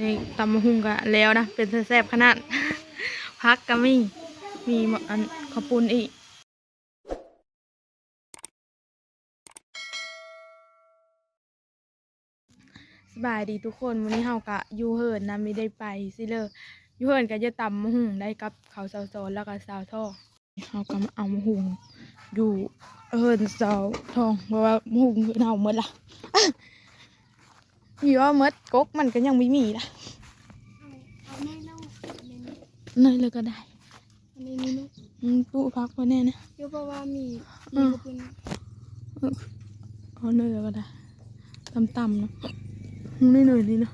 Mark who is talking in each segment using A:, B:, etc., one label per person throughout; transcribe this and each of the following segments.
A: นี่ตำมะฮุงกะแล้วนะ เป็นแซ่บขนาด พักก็มีมีหมอันข้าวปุ้นอีกสบายดีทุกคนวันนี้เฮากะอยู่เฮิร์นนะไม่ได้ไปสิเลยอยู่เฮิร์นก็จะตำมะฮุงได้กับเขาวสาวซอนแล้วก็สาวทอเฮาก็มาเอามะฮุงอยู่เฮิร์นสาวทองเพราะว่ามะฮุงเน่าหมดละ มีว่าหมดกกมันก็ยังไม่มีละ
B: เอาแม่เล่าอันนี้
A: เนยเลยก็ได้
B: อันนี้นี่ลูก
A: อืมตู้พักไว้แน่นะ
B: เดี๋ยวเพราะว่ามี
A: อื
B: มี
A: ม
B: กระปุน
A: เอาเนยเลยก็ได้ต่ำๆเนาะไม่เนยนี่เนาะ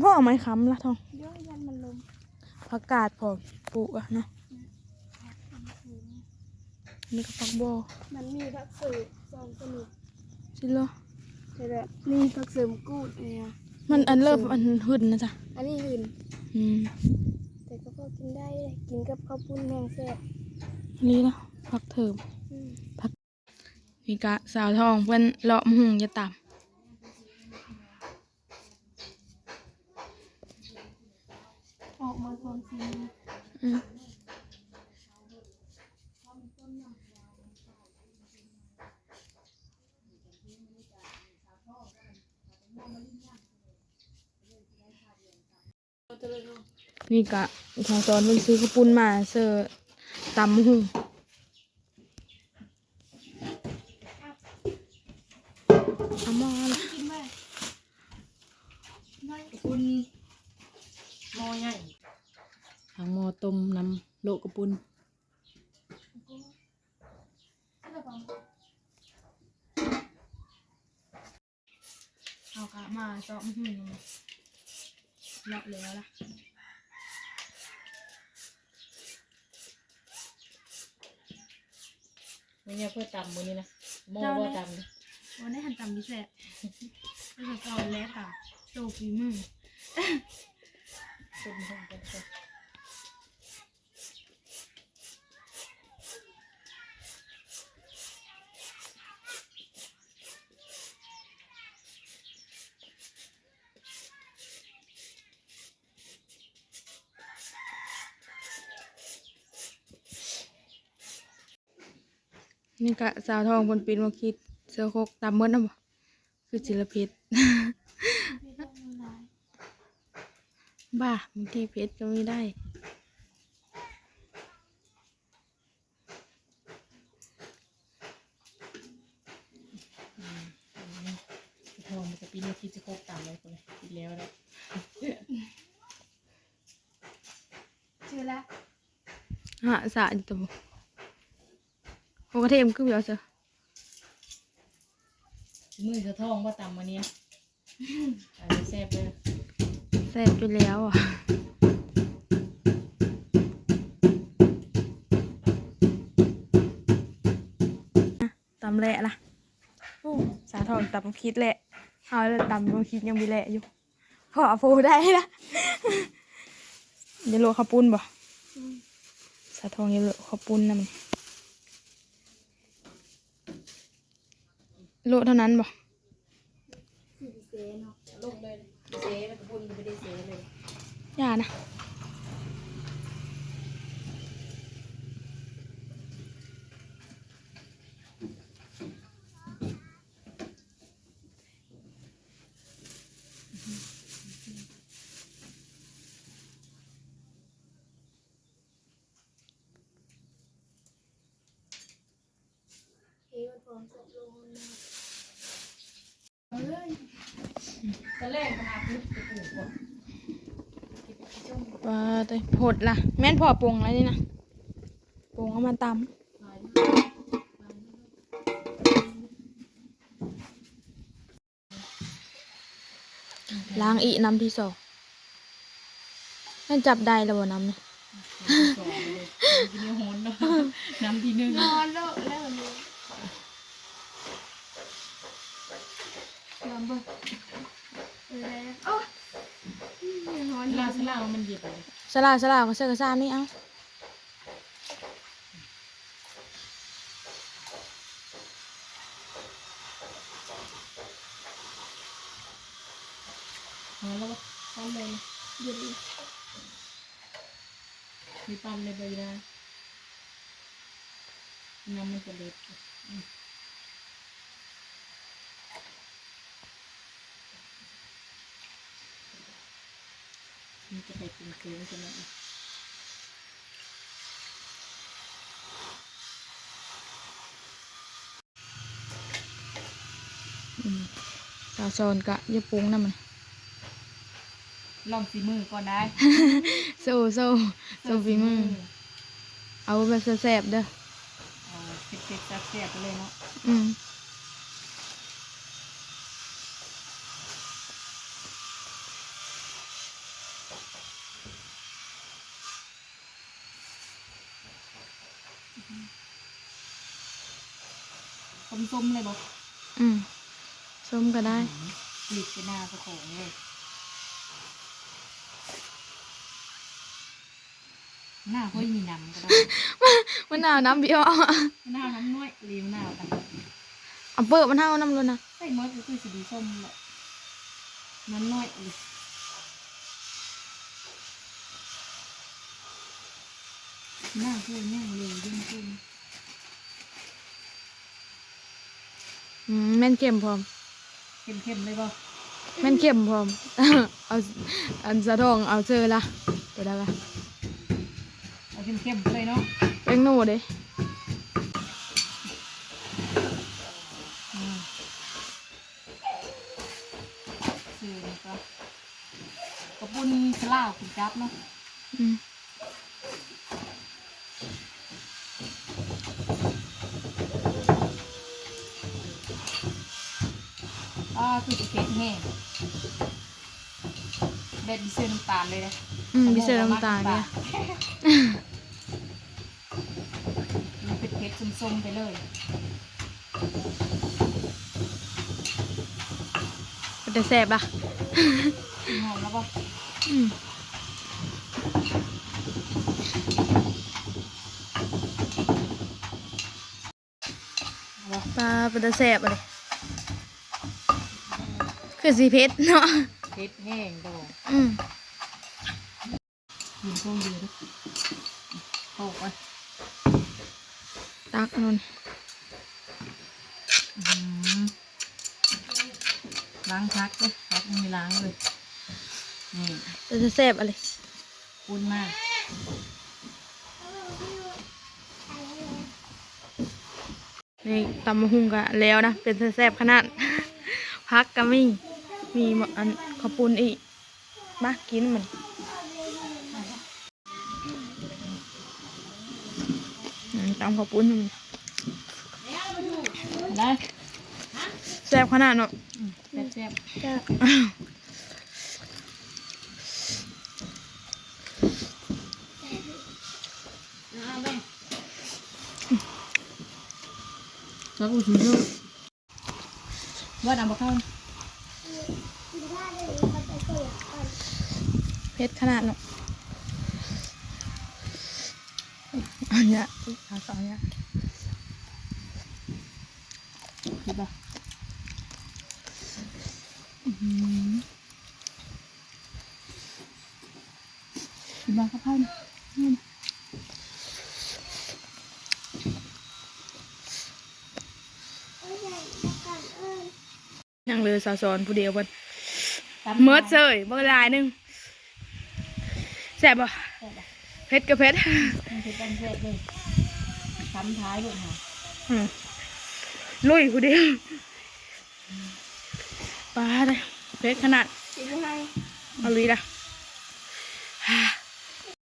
A: พ่อเอาไม้ค้ำละทอง
B: เดี๋ยวยันมันลม
A: ผักกาดพอปลูกอะเนาะนี่ก็ผักบอ
B: มันมีผักเสริมสองชนิด
A: ชิโล
B: ใช่แล้วมีผักเสริมกูดเนี่ย
A: มันอันเริ่มอันหึนนะจ๊ะ
B: อันนี้อื่น
A: อืม
B: แต่ก็พอกินได้เลยกินกับข้าวปุ้นแห้งแซ่บ
A: อันนี้เนาะผักเถิม
B: อืม
A: นี่กะสาวทองเพื่อนเลาะมะหุงจะต่
B: ออกมาก่อนสิ
A: นี่กะทางสอนเพิ่นซื้อข้าวปุ้นมาเสิร์ฟตำมะหุงเอาหม้อละ
B: กินไหมไม่
C: คุณหม้อใหญ่ทางหม้อต้มน้ำโลกกระปุน
A: เอากะมาเจาะมะหุง เลาะแล้วล่ะ
C: ไม่เนี่ยเพื่อตำมือนี้นะหม้อว่าตำนะ
A: วันนี้หันตำดิแซ่บแล้วก็ก่อนแล้วค่ะโตฝีมือ
C: ต้มต้มต้มต้ม
A: นี่กะสาวทองบนปีนมาคิดเสือโคกตำเมื่อนะบ่คือศิลปิศบ้าบางทีเพชรก็ไม่ได้
C: ทองมันจะปีนมาคิดจะโคกตำเลยคนเลยกินแล้วแล้ว
B: ชื่อละ
A: ฮะสะอยู่ตัว โอกระเทียมคือเดียวเสือ
C: มือจะทองว่าตำมาเนี่ยอันนี้แซ่บเลย
A: แซ่บไปแล้วอะตำแหละล่ะโอ้สาวทองตำคิดแหละเอาแล้วตำบางคิดยังมีแหละอยู่พอโฟได้ละอย่าโลข้าวปุ้นบ่
B: อืม
A: สาทองอย่าโลข้าวปุ้นนะมัน โลเท่านั้นบ่
B: สี่เซนเนาะ
C: ลงเลยเซ่แล้วกระปุนไม่ได้เซ่เลย
A: อย่านะ
B: เฮ้ยมันพร้อมจะลงนะ
C: ตอนแรกขนาดนี้จะปลูกก่อน
A: ว่าแต่โหดล่ะแม่นพอปรุงแล้วนี่นะปรุงเอามาตำล้างอีกน้ำที่สองนั่นจับได้แล้วบ่น้ำนี่
C: สองเลยน้ำที่นี่โหนเนาะน้ำที่หนึ่ง
B: นอนแล้วแล้ววันนี้ลำบากเออแล้วโอ้ยนอน
C: ลาสลามันเย็นเลย
A: สลาสลาก็เสื้อกระซ่านี่เอา
C: อ๋อแล้ว
B: ทำเลยเดี๋ยวดิ
C: มีปั๊มในใบนะน้ำมันจะเล็ด มมันจะไปกินเค้กกันแล้ว
A: สาวซอนกะอย่าปรุงนะมัน
C: ลองสีมือก่อนได้
A: โซ่โซ่โซ่ฝีมือ เอาแบบแซ่บๆเด้อ
C: เอาเผ็ดๆแซ่บๆไปเลยเนาะ
A: อืม
C: ส้มๆเลยบอก
A: อืมส้มก็ได้
C: หลีกไปหน้าเจ้าของเลย หน้าค่อยมีน้ำก็ได้
A: มะนาวน้ำเบี้ยว
C: หน้าน้ำน้อยรีมหน้ากัน
A: เอาเปิดมะนาวน้ำเลยนะ
C: ใส่มดก็คือสีส้มแหละน้ำน้อยเลย หน้าพูดแน่เลยยิ่งขึ้น
A: อืมแม่นเค็มพร้อม
C: เข้มๆเลยบ่
A: แม่นเค็มพร้อม เอาอันสะทองเอาเจอละตัวได้ปะ
C: เอาเข้มๆเลยเนาะ
A: เป็นหนูเด้
C: อืมซื้อนี่ก็กระปุ้นสลาวคุณจับเนาะ
A: อืม
C: คือจะเผ็ดแห้งเด็ดดิเซอร์น้ำตาลเลยนะ
A: อืมพิเศษน้ำตาลเนี่ย
C: มันเผ็ดๆส้มๆไปเลย
A: มันจะแซ่บอะ
C: กินหอมแล้วป่ะ
A: อืมปลาเป็นตะแซ่บอะไร คือสีเพชรเนาะ
C: เผ็ดแห้งดอก
A: อืม
C: ยินพวกเดียวดิโขกไป
A: ตักนน
C: อื้อหือล้างพักเลยพักมีล้างเลย นี่
A: เป็นตะแซ่บอะไร
C: ปุ้นมาก
A: นี่ตำมะฮุงกะแล้วนะ เป็นตะแซ่บขนาดพักก็มีมีห มอันขาวปุนอีกมากินมันอืมตำขาวปุนมัน
C: ได้
A: แซ่บขนาดเนาะ
C: อืมแซ่บ
A: จ้า
C: ๆแล้วกูชิมดูว่าดำบะเข้า
A: เพชรขนาดเนาะอันเนี้ยขาสองเนี้ย
C: คิดป่ะ
A: อื้อหือ
C: คิดป่ะข้าวเผาเนี่ย
A: ยังเลยสาวสอนผู้เดียวเพิ่นเมิร์ดเซยเบอร์ลายหนึ่ง แสบ
C: บ่
A: เพ็ดกับเพ็ด
C: มัซ้ำท้ายลูกค่ะ
A: ลุยกูดิปลาเลยเพ็ดขนาดเอาลุยละ